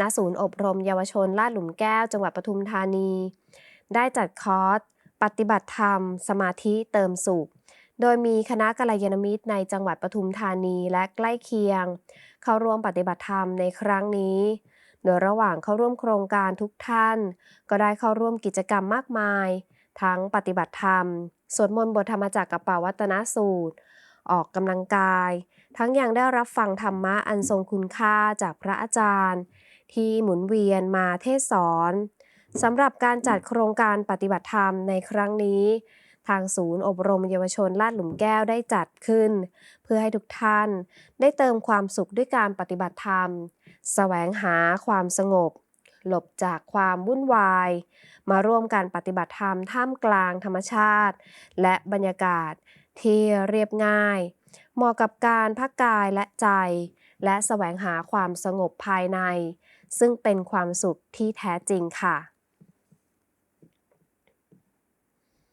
ณศูนย์อบรมเยาวชนลาดหลุมแก้ว จังหวัดปทุมธานี ได้จัดคอร์สปฏิบัติธรรม สมาธิเติมสุข โดยมีคณะกัลยาณมิตรในจังหวัดปทุมธานีและใกล้เคียง เข้าร่วมปฏิบัติธรรมในครั้งนี้ โดยระหว่างเข้าร่วมโครงการทุกท่าน ก็ได้เข้าร่วมกิจกรรมมากมาย ทั้งปฏิบัติธรรม สวดมนต์บทธรรมจักรกับปวัตนสูตร ออกกำลังกาย ทั้งยังได้รับฟังธรรมะอันทรงคุณค่าจากพระอาจารย์ ที่หมุนเวียนมาเทศสอนสำหรับการจัดโครงการปฏิบัติธรรมในครั้งนี้ ทางศูนย์อบรมเยาวชนลาดหลุมแก้วได้จัดขึ้น เพื่อให้ทุกท่านได้เติมความสุขด้วยการปฏิบัติธรรมแสวงหาความสงบ หลบจากความวุ่นวาย มาร่วมการปฏิบัติธรรมท่ามกลางธรรมชาติ และบรรยากาศที่เรียบง่าย เหมาะกับการพักกายและใจ และแสวงหาความสงบภายใน ซึ่งเป็นความสุขที่แท้จริงค่ะ